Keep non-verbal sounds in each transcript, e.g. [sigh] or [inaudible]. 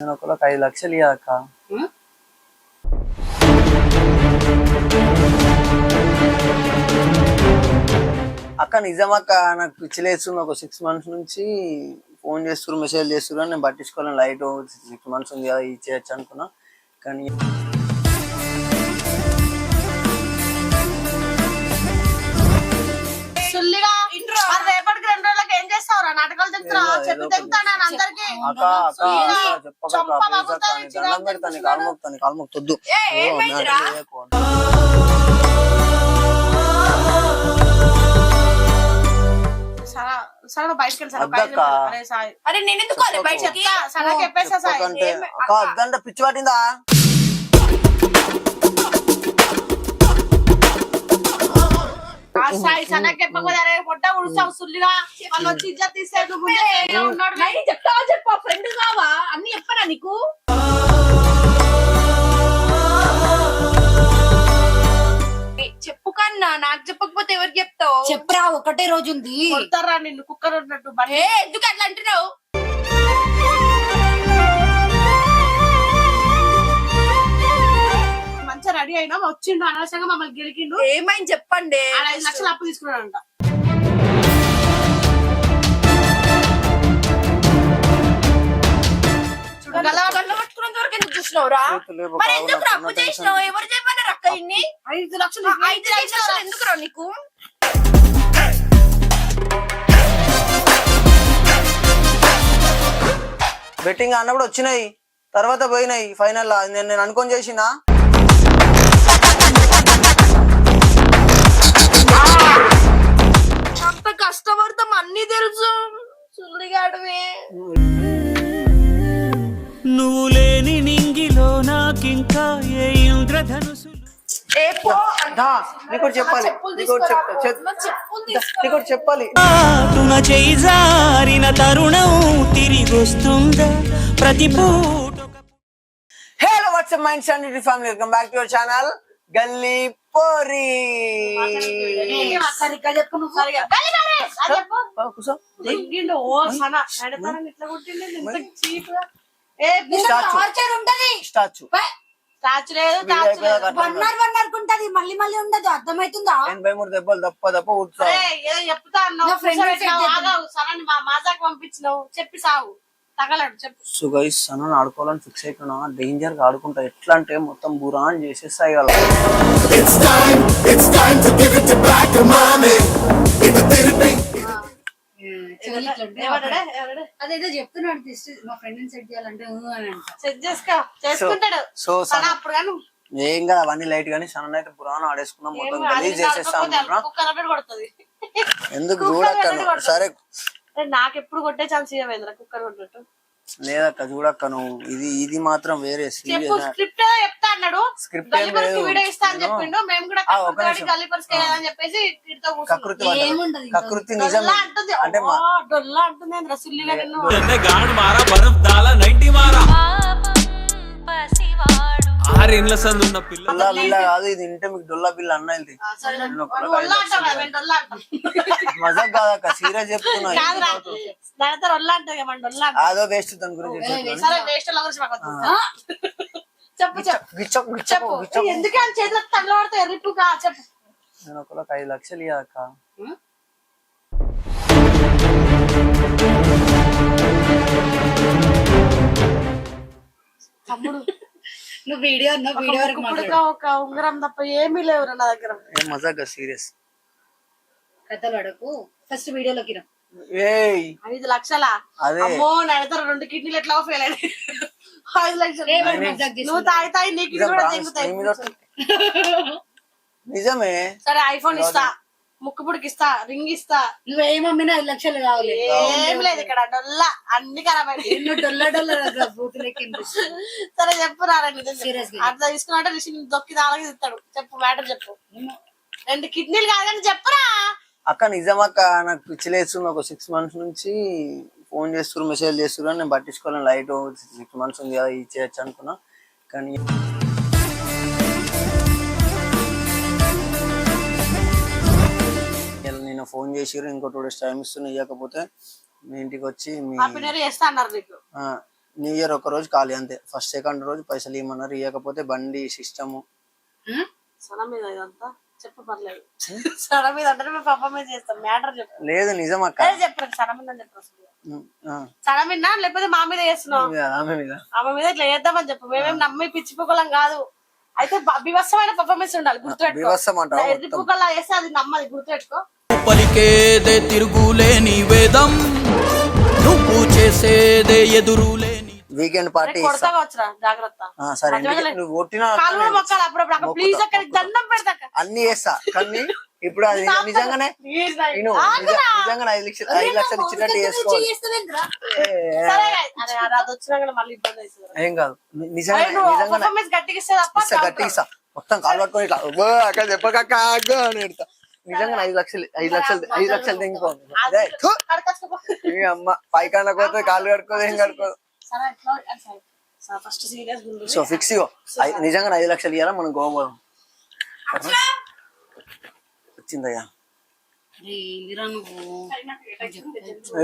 నేను ఒకళ్ళకి ఐదు లక్షలు ఇవ్వక అక్క నిజం అక్క నాకు పిచ్చిలేస్తుంది ఒక సిక్స్ మంత్స్ నుంచి ఫోన్ చేస్తున్నారు మెసేజ్ చేస్తున్నారు నేను పట్టించుకోలేను. లైట్ సిక్స్ మంత్స్ ఉంది కదా ఇచ్చేయచ్చు అనుకున్నా. కానీ నాటకాలు చెప్తారా చెప్పి తెగుతానా అందరికి? అక్క అక్క చెప్పక దండం పెడతాను? సరే బయటకు. అరే నేను ఎందుకు చెప్తా, సరే చెప్పేసా పిచ్చి పట్టిందా? సనకి చెప్పకపోతే అరే పొట్ట ఉడుస్తావు సుల్లిగా. వాళ్ళు వచ్చి ఇజ్జత్ తీస్తే చెప్తావా చెప్పా ఫ్రెండ్ కావా? అన్ని చెప్పనా నీకు? ఏ, చెప్పు కన్నా నాకు చెప్పకపోతే ఎవరికి చెప్తావు? చెప్పరా ఒకటే రోజు ఉంది కొడతారా నిన్ను? కుక్కర్ ఉన్నట్టు ఎందుకు అట్లా అంటున్నావు? మంచిగా రెడీ అయినా వచ్చిండు అనవసరంగా మమ్మల్ని గెలికిండు. ఏమైంది చెప్పండి. ఆడ ఐదు లక్షలు అప్పు తీసుకున్నాడంట. గల గల్ల పట్టుకున్నంత వరకు ఎందుకు చూసినావురా మరి అప్పు చేసినావు? ఎవరు చెప్పారు అక్క ఇన్ని? ఐదు లక్షలు ఆ, ఐదు లక్షలు ఎందుకు రా నీకు? బెట్టింగ్ అన్నప్పుడు వచ్చినాయి. తర్వాత పోయినాయి. ఫైనల్ నేను నేను అనుకొని చేసిన. కష్టపడతాం అన్ని తెలుసు. సుల్లిగాడివి నువ్వు లేని నింగిలో నాకింకా ఏ ఇంద్రధనుసు నీకోటి చెప్పాలి. నీకోటి చెప్పాలి తున చేయి జారిన తరుణం తిరిగొస్తుందా? ప్రతి పూట hello WhatsApp mind family welcome back to your channel గల్లీ పోరి. స్టాచ్యూ స్టాచ్యూ లేదు మళ్ళీ మళ్ళీ ఉండదు. అర్థమైతుందా? ఎనభై మూడు దెబ్బలు దప్ప దప్ప ఏదో చెప్తా అన్నావు. పంపించినావు. చెప్పి సావు. తగలడు చెప్పు. సో గైస్ సన్న ఆడుకోవాలని ఫిక్స్ అయిపోయినా. డేంజర్గా ఆడుకుంటా. ఎట్లా అంటే మొత్తం బురాన్ చేసేస్తాయి అదేదో చెప్తున్నాడు మా ఫ్రెండ్ సెట్ చేయాలంటే సెట్ చేసుకో. చేసుకుంటాడు. సో సన సన అప్పుడు ఏం కదా అవన్నీ లైట్ కానీ సన్న అయితే పురాణం ఆడేసుకున్నాం మొత్తం చేసేస్తా అనుకుంటున్నా ఎందుకు కుక్కర్ చూడక్క అనేది కొడుతుంది. సరే నాకు ఎప్పుడు కొట్టే ఛాన్స్ ఇవ్వేంద్ర కుక్కర్ కొట్టినట్టు. లేదక్క చూడక్క నువ్వు. ఇది ఇది మాత్రం వేరే చెప్పు స్క్రిప్ట్ చెప్తా అన్నాడు. లేదు. వీడియో ఇస్తా అని చెప్పిండు. మేము కూడా. గల్లీపర్స్ అని చెప్పేసి కకృతి నిజం అంటే డొల్లా అంటుంది మారా? బరఫ్ దాలా నైంటీ మారా? ఆరేండ్ల సందున్న పిల్ల డొల్లా బిల్ల కాదు ఇది ఇంటే మీకు డొల్లా బిల్ల అన్న ఇది మజాక్ కాదక్క సీరియస్ చెప్తున్నా. అదో వేస్ట్ దాని గురించి. చెప్పు చెప్పు. చెప్పు. గిచ్చ ఎందుకే అని చేతులకు తల్లి పడితే ఎర్రిప్పుగా చెప్పు. నేను ఒకళ్ళకి ఐదు లక్షలు ఇవ్వక నువ్వు వీడియో అన్నావు వీడియో వరకు ఒక మాట్లాడు. పుడక, ఒక ఉంగరం తప్ప ఏమీ లేవురా నా దగ్గర. ఏం మజాక్ సీరియస్. కథలు అడకు ఫస్ట్ వీడియోలోకి రా. ఏయ్. ఐదు లక్షల. అదే. అమ్మో నడతారు రెండు కిడ్నీలు ఎట్లా ఫెయిల్ అయినాయి? ఐదు లక్షలు? నువ్వు తాగి తాగి నీకు కూడా మీద [laughs] నిజమే. సరే ఐఫోన్ ఇస్తా. ముక్కు పుడికి ఇస్తా రింగ్ ఇస్తా నువ్వేమమ్మినా ఐదు లక్షలు కావాలి. ఏం లేదు ఇక్కడ డొల్లా. అన్ని ఖరాబ్ ఎన్నో డొల్ల డొల్ల సరే చెప్పు. గా. అట్లా తీసుకున్నట్టే రిషి దొక్కి దానికి ఇస్తాడు చెప్పు మ్యాటర్ చెప్పు. రెండు కిడ్నీలు కాదని చెప్పురా అక్క నిజం అక్క నాకు పిచ్చిలేస్తుంది ఒక సిక్స్ మంత్స్ నుంచి ఫోన్ చేస్తున్నారు మెసేజ్ చేస్తున్నారు నేను పట్టించుకోలేను. లైట్ సిక్స్ మంత్స్ ఉంది కదా ఇచ్చేయచ్చు అనుకున్నా. కానీ ఇలా నేను ఫోన్ చేసిర్రు ఇంకో టూ డేస్ టైం ఇస్తున్నా ఇవ్వకపోతే మీ ఇంటికి వచ్చి మీ న్యూ ఇయర్ ఆ, న్యూ ఒక రోజు ఖాళీ అంతే. ఫస్ట్ సెకండ్ రోజు పైసలు ఇవ్వమన్నారు ఇవ్వకపోతే బండి సిస్టము. సన మీద ఇదంతా? చెప్పు పర్లేదు. సన మీద అంటే మేము పర్ఫార్మెన్స్ చేస్తాం మ్యాటర్ చెప్పు. లేదు నిజం అక్క. అదే చెప్పండి సన మీద అని చెప్పు అసలు. ఉమ్, ఆ, సన మీద? లేకపోతే మా మీద ఆమె మీద. ఆమె మీద ఇట్లా చేద్దామని చెప్పు. మేమేం నమ్మి పిచ్చి కాదు. అయితే బ- బీభత్సమైన పర్ఫార్మెన్స్ ఉండాలి గుర్తుపెట్టుకో. బీభత్సం అంటావా ఇట్లా ఎర్రి పుక్కలా చేస్తే అది నమ్మది గుర్తుపెట్టుకో. పలికేదే తిరుగులేని వేదం నువ్వు చేసేదే ఎదురులేని వీకెండ్ పార్టీ సరే నువ్వు కొట్టిన అక్కడ అక్కడ అన్ని చేస్తా. కానీ ఇప్పుడు అది నిజంగానే ప్లీజ్ నేను నిజ- నిజంగానే ఐదు లక్షలు ఐదు లక్షలు ఇచ్చినట్టు చేసుకోవాలి. ఏ, కాదు. నిజంగా నిజంగానే పర్ఫార్మెన్స్ గట్టిగా మొత్తం కాలు పట్టుకొని ఇట్లా "ఓ, అక్క చెప్పకక్క అని పెడతా నిజంగా ఐదు లక్షలు ఐదు లక్షలు ఐదు లక్షలు దింకో అదే, థు, కడకచ్చుకో. ఈ అమ్మ పైకాండ పోతే కాలు కడుకోదు ఏం కడుకోదు సరే ఎట్లా అది సరే. సరే ఫస్ట్ సీరియస్ గుండు. సో ఫిక్స్ ఇగో ఐ- నిజంగా ఐదు లక్షలు ఇవ్వాలా మనం గోవా పోదాం. వచ్చిందయ్యా. అరే ఏందిరా నువ్వు.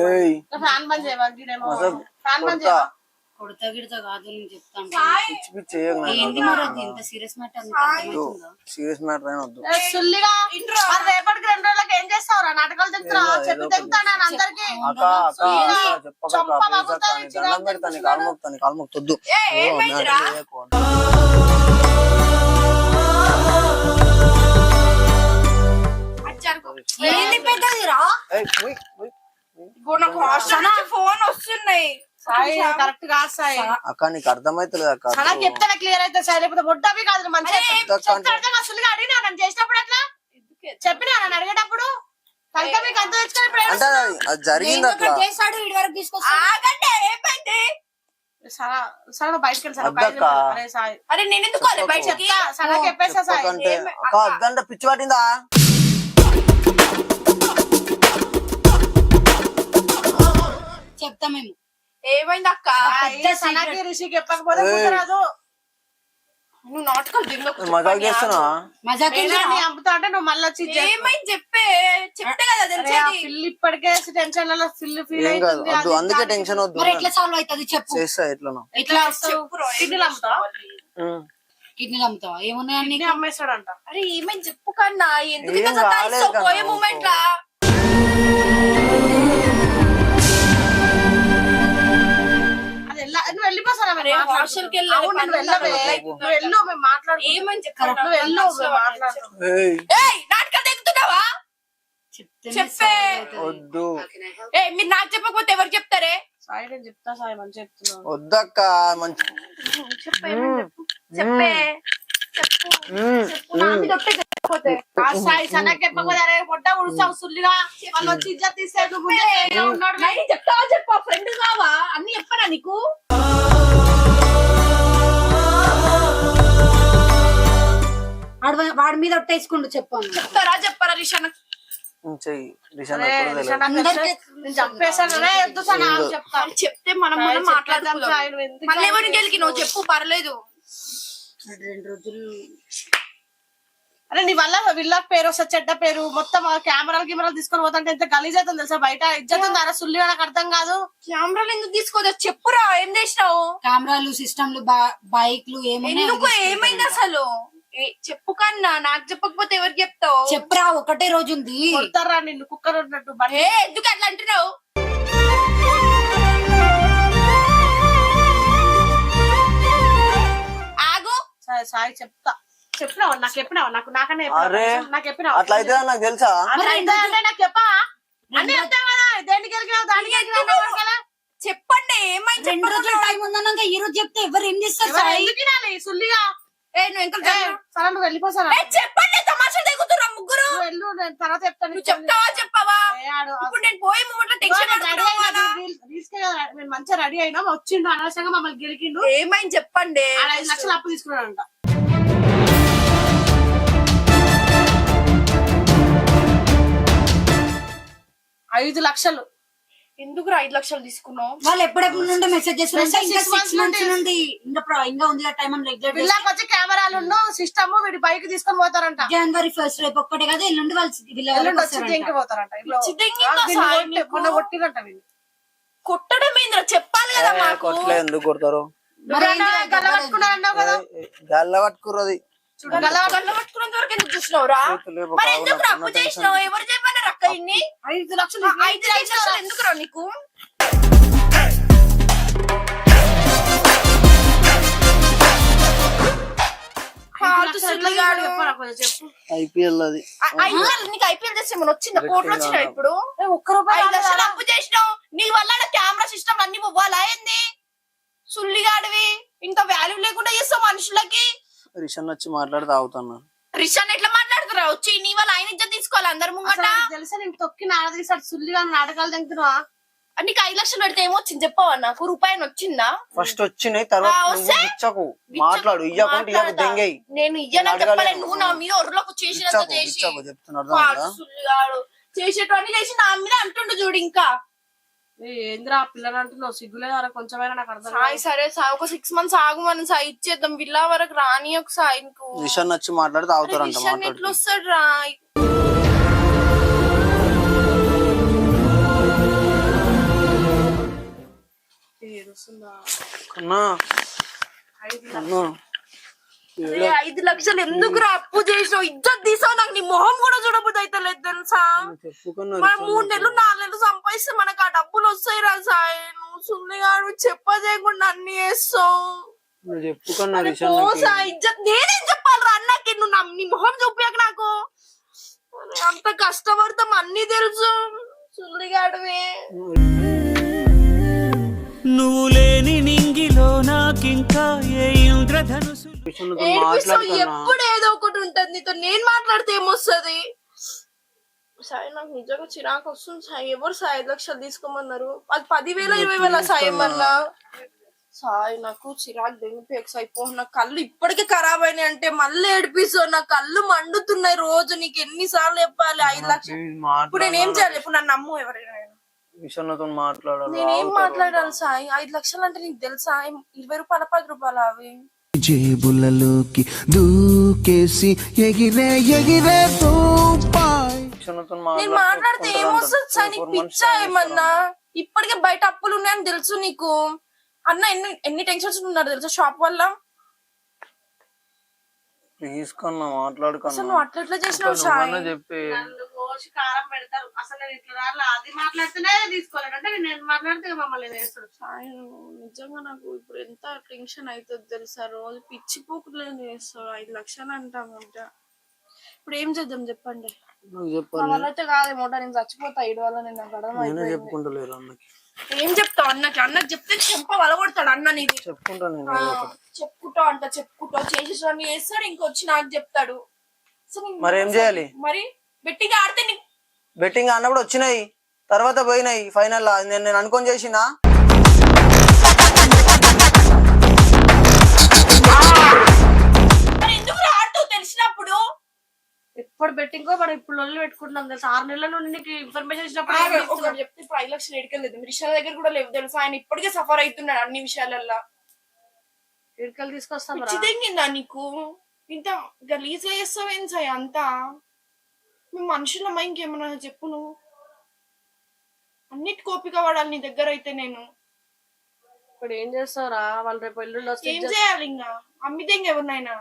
ఏయ్. కొడతా చేయమా కొడతా గిడతా కాదు నేను చెప్తాను. పిచ్చి పిచ్చి చేయకు నాకు. ఏంది మరి అది? ఇంత సీరియస్ మ్యాటర్ అర్థమవుతుందా సీరియస్ మ్యాటర్ అయినా వద్దు. ఏ, సుల్లిగా మరి రేపటికి రెండు రోజులకు ఏం చేస్తావురా? నాటకాలు తెగుతున్నా ఏదో చెప్పి ఒకటి. తెగుతాను అందరికి? అక్క అక్క అక్క చెప్పక చంప అక్క ప్లీజ్ అక్క పగులుతుంది, నీ దండం పెడతాను కాలు మొక్కుతాను కాలు మొక్కొద్దు ఏంది పెద్దదిరా? నాకు హాస్టల్ నుంచి ఫోన్ వస్తున్నాయి. సాయి కరెక్ట్ కాదు సాయి. అక్క నీకు అర్థమైతలేదు అక్క. చెప్తానే క్లియర్ అయితే సాయి లేకపోతే బొడ్డవి కాదు మంచిగా. అడిగినా నన్ను చేసినప్పుడు అట్లా? చెప్పినా నన్ను అడిగేటప్పుడు? అంటే జరిగింది అట్లా. చేస్తాడు ఇడి వరకు ఏమైంది? అద్దంటే పిచ్చి పట్టిందా? చెప్తా మేము. ఏమైంది అక్క? సనకి రిషికి చెప్పకపోతే కుదరదు నువ్వు నాటకాలు దిగకు మజాక్ చేస్తున్నా మజాక్ ఏంటంటే అమ్ముతా అంటే నువ్వు మళ్ళీ వచ్చి. ఏమైంది? చెప్పే. చెప్తే కదా తెలిసేది. ఇప్పటికే టెన్షన్లలో ఫిల్ ఫీల్ అది అందుకే టెన్షన్ వద్దు మరి ఎట్లా సాల్వ్ అవుతుంది చెప్పు? చేస్తా ఎట్లనో ఎట్లా వస్తావు కిడ్నీలు అమ్ముతావా కిడ్నీలు అమ్ముతావా ఏమున్నాయి అన్ని? కిడ్నీ అమ్మేస్తాడంట. అరే ఏమైంది? చెప్పు కన్నా. ఎందుకు పోయే. మూమెంట్ లా. పనులు వెళ్ళవే. ఉన్నాయి. నువ్వు వెళ్ళు మేము మాట్లాడుకుందాం. ఏమని నువ్వు వెళ్ళు నాటకాలు దిగుతున్నావా చెప్తేనే చెప్పే. వద్దు. ఏ మీరు నాకు చెప్పకపోతే ఎవరు చెప్తారే? సాయి నేను చెప్తా సాయి మంచి చెప్తున్నావు వద్దక్క మంచి చెప్పే చెప్పే? చెప్పు. చెప్పు. చెప్తావా చెప్పా ఫ్రెండ్ కావా? అన్ని చెప్పనా నీకు? వాడు వాడి మీద ఒట్టేసుకుంటూ చెప్పాను చెప్తారా చెప్పరా రిషాన్ చెప్తా. మనం మనం మాట్లాడదాం మళ్ళీ ఎవరికి గెలికి నువ్వు చెప్పు పర్లేదు. రెండు రోజులు అరే నీ వల్ల విల్లాక్ పేరు వస్తే చెడ్డ పేరు. మొత్తం ఆ కెమెరాలు కెమెరాలు తీసుకొని పోతుంటే ఎంత గలీజ్ అవుతుంది తెలుసా బయట? ఇజ్జత్ ఉంది? అరే సుల్లి నాకు అర్థం కాదు. కెమెరాలు ఎందుకు తీసుకోదా? చెప్పురా ఏం చేసినావు? కెమెరాలు సిస్టమ్లు బైక్లు ఎందుకు ఏమైంది? అసలు? ఏ, చెప్పు కన్నా నాకు చెప్పకపోతే ఎవరికి చెప్తావు? చెప్పురా ఒకటే రోజు ఉంది. కొడతారా నిన్ను? కుక్కర్ ఉన్నట్టు ఏ ఎందుకు అట్లా అంటున్నావు? ఆగు. సాయి చెప్తా. చెప్పినావా? నాకు చెప్పినావా? నాకు నాకనే? అరే, నాకు చెప్పినావా? అట్లా అయితే నాకు తెలుసా? అట్లా అయితే అంటే నాకు చెప్పా? అన్ని చెప్తావు కదా దేనికి కదా చెప్పండి ఏమైంది రెండు రోజులు టైం ఉందన్నాక ఈ రోజు చెప్తే ఎవరు ఏం చేస్తారు ఎందుకు సుల్లిగా. ఏ నువ్వు ఇంకా సరే నువ్వు చెప్పండి తమాషా దిగుతున్నా ముగ్గురు. వెళ్ళు నేను తర్వాత చెప్తాను. నువ్వు చెప్తావా చెప్పవా? ఇప్పుడు నేను పోయే మూమెంట్ టెన్షన్ మంచిగా రెడీ అయినాం వచ్చిండు అనవసరంగా మమ్మల్ని గెలికిండు. ఏమైంది చెప్పండి? ఆడ ఐదు లక్షలు అప్పు తీసుకున్నాడంట. ఐదు లక్షలు. ఎందుకు ఐదు లక్షలు తీసుకున్నావు? వాళ్ళు ఎప్పుడెప్పుడు నుండి మెసేజ్ చేస్తున్నారు? ఇంకా six సిక్స్ months మంత్స్ నుండి. నుండి. ఇంకా ప్ర- ఇంకా ఉంది టైం అని రెగ్యులర్ వీళ్ళకి వచ్చి కెమెరాలు సిస్టమ్ వీడి బైక్ తీసుకొని పోతారంట. జనవరి ఫస్ట్ రేపు ఒక్కటే కదా ఎల్లుండి వాళ్ళు వీళ్ళ ఎల్లుండి వచ్చి పోతారంట. ఇట్లా- పిచ్చి దెంగి ఆ, ఇంకా వీళ్ళు సాయి కొట్టి- నీకు. మొన్న కొట్టిరంట వీళ్ళు. కొట్టడం ఏంద్రా? చెప్పాలి కదా మాకు. కొట్లే ఎందుకు కొడతారు? నువ్వేనా గల్ల పట్టుకున్నా అన్నావు కదా? గాల్ల పట్టుకుర్రది. గల్ల మరి ఎందుకు అప్పు ఉన్నది చేసినావు. ఎవరు చెప్పారు అక్క ఇన్ని? ఐదు లక్షలు ఆ, ఐదు లక్షలు ఎందుకు రా నీకు? ఐపీఎల్ అది. ఐపీఎల్ నీకు ఐపీఎల్ చేస్తే ఏమైనా వచ్చిందా? కోట్లు వచ్చినా ఇప్పుడు? ఒక్క రూపాయి లక్షలు అప్పు చేసినావు. నీ వల్ల కెమెరా సిస్టమ్ అన్ని పోవాలా ఏంది? సుల్లిగాడివి ఇంకా వాల్యూ లేకుండా చేస్తావు మనుషులకి. రిషన్ వచ్చి మాట్లాడితే ఆగుతున్నా రిషాన్ ఎట్లా మాట్లాడుతురా వచ్చి నీ వల్ల ఆయన ఇజ్జత్ తీసుకోవాలి అందరు ముంగట. తెలుసా నేను తొక్కి నాడదీసాడు సుల్లిగా నాటకాలు తింటున్నా నీకు ఐదు లక్షలు పెడితే ఏమొచ్చింది? చెప్పవా నాకు? రూపాయి వచ్చిందా ఫస్ట్ వచ్చినాయి తర్వాత మాట్లాడు ఇయ్యకుంటే ఇయ్యకు మాట్లాడతా. దెంగేయి. నేను ఇయ్యనని. చెప్పలే నువ్వు నా మీద చేసినంత ఇచ్చకు చేసి. చేసి నా మీద అంటుండు చూడు ఇంకా. ఏందిరా ఆ పిల్లని అంటున్నావు? సిగ్గులేదారా కొంచెమైనా నాకు అర్థం సాయి సరే సాయి ఒక సిక్స్ మంత్స్ ఆగు మనం సాయి ఇచ్చేద్దాం. విల్లా వరకు రాని ఒక సాయి నీకు. రిషన్ వచ్చి మాట్లాడితే ఆగుతారంట రిషాన్ ఎట్లా వస్తాడు రా ఏడుస్తుందా కన్నా. ఐదు లక్షలు ఎందుకు రా అప్పు చేసావు ఇజ్జత్ తీసావు నాకు నీ మొహం కూడా చూడబుద్ది అయితే లేదు తెలుసా? మనం మూడు నెలలు నాలుగు నెలలు సంపాదిస్తే మనకు ఆ డబ్బులు వస్తాయి రా సాయి. నువ్వు సున్నిగాడు చెప్ప చేయకుండా అన్ని చేస్తావు. ఇజ్జత్ నేనేం చెప్పాలి రా అన్నకి? నువ్వు నా- మొహం చూపించక నాకు. అంత కష్టపడతాం అన్ని తెలుసు. సుల్లిగాడివి నువ్వు లేని నింగిలో నాకింకా మాట్లాడుతున్నా. ఎప్పుడు ఏదో ఒకటి ఉంటది. నీతో నేను మాట్లాడితే ఏమొస్తుంది? సాయి నాకు నిజంగా చిరాకు వస్తుంది సాయి. ఎవరు సాయి? ఐదు లక్షలు తీసుకోమన్నారు. అది పదివేల ఇరవై వేల సాయి మళ్ళా సాయి నాకు చిరాకు దెంగిపోయాక సాయి పో. నా కళ్ళు ఇప్పటికే ఖరాబ్ అయినాయి అంటే మళ్ళీ ఏడిపిస్తావు? నా కళ్ళు మండుతున్నాయి రోజు. నీకు ఎన్నిసార్లు చెప్పాలి? ఐదు లక్షలు. ఇప్పుడు నేను ఏం చేయాలి? ఇప్పుడు నన్ను నమ్ము ఎవరైనా. మాట్లాడాలి? నేనేం మాట్లాడాలి సాయి? ఐదు లక్షలు అంటే నీకు తెలుసా? ఇరవై రూపాయల పది రూపాయలు అవి. జేబులలోకి దూకేసి ఎగిరే ఎగిరే తూపాయ్ నేను మాట్లాడితే ఏమొస్తుంది సార్? నీకు పిచ్చా ఏమన్నా? ఇప్పటికే బయట అప్పులు ఉన్నాయని తెలుసు నీకు. అన్న ఎన్ని ఎన్ని టెన్షన్స్ ఉన్నారు తెలుసా షాప్ వల్ల? ప్లీజ్ కన్నా మాట్లాడుకన్నా నువ్వు అట్లా చేసినావు చెప్పి కోసి కారం పెడతారు. అసలు నేను ఇట్లా రాలే అది మాట్లాడితేనే తీసుకోలేడు అంటే నేను మాట్లాడితే మమ్మల్ని వేస్తాడు సాయి నువ్వు నిజంగా నాకు ఇప్పుడు ఎంత టెన్షన్ అవుతుంది తెలుసా? రోజు పిచ్చి పోకులేదు చేస్తావు. ఐదు లక్షలు అంటామంట. ఇప్పుడు ఏం చేద్దాం చెప్పండి? నాకు చెప్పాలి వల్ల అయితే కాదేమో నేను చచ్చిపోతా. ఐదు వల్ల నేను నాకు అర్థం నేనే అయిపోయింది. చెప్పుకుంటలేరు అన్నకి. ఏం చెప్తావు అన్నకి? అన్నకి చెప్తే చెంప వలగొడతాడు అన్న నీది. చెప్పుకుంటా నేను ఆ, ఏదో ఒకటి. చెప్పుకుంటా అంట చెప్పుకుంటా. చేసేసి చేస్తాడు ఇంకొచ్చి నాకు చెప్తాడు. అసలు నేను- మరి ఏం చేయాలి? మరి బెట్టిగా ఆడితే నీ బెట్టింగ్ అన్నప్పుడు వచ్చినాయి తర్వాత పోయినాయి ఫైనల్ నేను నేను అనుకొని చేసిన. మరి ఎందుకు ఆడుతావు తెలిసినప్పుడు? ఎప్పుడు బెట్టింగో మనం ఇప్పుడు లొల్లి పెట్టుకుంటున్నాం తెలుసా? ఆరు నెలల నుండి నీకు ఇన్ఫర్మేషన్ ఇచ్చినప్పుడు చేస్తున్నావు? చెప్తే ఇప్పుడు ఐదు లక్షలు ఎడకలేదు రిషాల దగ్గర కూడా లేవు తెలుసా? ఆయన ఇప్పటికే సఫర్ అవుతున్నాడు అన్ని విషయాలల్లో. ఇటుకలు తీసుకొస్తాం రా. పిచ్చి తెంగిందా నీకు? ఇంత గలీజ్గా చేస్తావేం సాయి అంతా? మేము మనుషులమ్మా ఇంకేమన్నా చెప్పు నువ్వు. అన్నిటి కోపిక పడాలి నీ దగ్గర అయితే నేను. ఇప్పుడు ఏం చేస్తావురా? వాళ్ళు రేపు ఎల్లుండి వస్తే ఏం చేయాలి ఇంకా అమ్మితే ఇంకెవరినైనా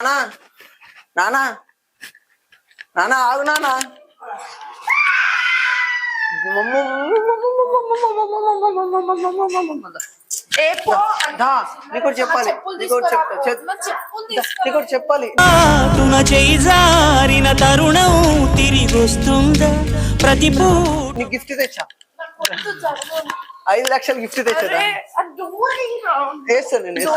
నానా? నానా? నానా ఆగు నానా. దా, నీకోటి చెప్పాలి. చెప్పులు నీకోటి. నీకోటి చెప్పాలి తున చేయి జారిన తరుణం తిరిగొస్తుందా ప్రతి నీకు గిఫ్ట్ తెచ్చా. ఐదు లక్షలు గిఫ్ట్ తెచ్చా. వేస్తాను నేను.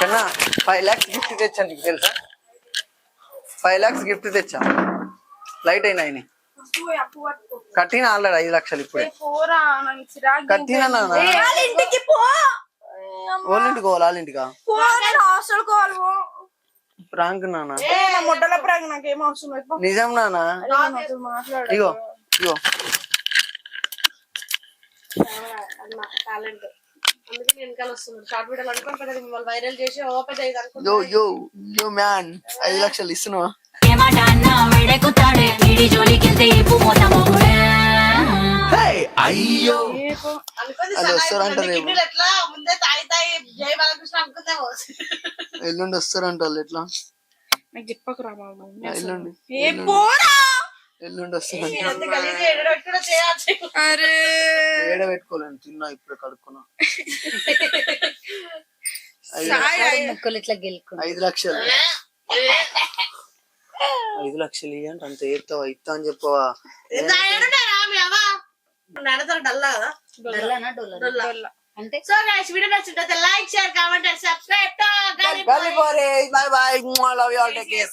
కన్నా ఫైవ్ లాక్స్ గిఫ్ట్ తెచ్చా నీకు తెలుసా? ఫైవ్ లాక్స్ గిఫ్ట్ తెచ్చా? లైట్ అయినా పట్టుకో. కట్టిన ఆల్రెడీ ఐదు లక్షలు ఇప్పుడే. కట్టినా నాన్న. ఏ, వాళ్ళ ఇంటికి పో. ఏ, అమ్మ. వాళ్ళ ఇంటికి పోవాలి నేను హాస్టల్ కోవాలి. ప్రాంక్ నాన్న. ఏ, నా మొట్టల ప్రాంక్ నాకేం అవసరం. నిజం మాట్లాడు ఇగో ఇగో. టాలెంట్. అందుకే నేను వెనకాల వస్తున్నాడు షార్ట్ వీడియోలు అనుకోని పెద్దది మిమ్మల్ని వైరల్ చేసి open yo yo yo man. ఐదు లక్షలు ఇస్తున్నావా? అయ్యో అది వస్తారంట ఎల్లుండి వస్తారంట వాళ్ళు ఎట్లా నాకు చెప్పకురా బాబు ఎల్లుండి ఏ పోరా ఎల్లుండి వస్తారంట అరే ఏడ పెట్టుకోలేను తిన్నా ఇప్పుడు కడుక్కున్నా ఐదు లక్షలు ఐదు లక్షలు ఇవ్వండి అంత ఏస్తావా ఇస్తా అని చెప్పవా? అంటే? So guys video నచ్చింటే like share comment subscribe bye bye love you all take care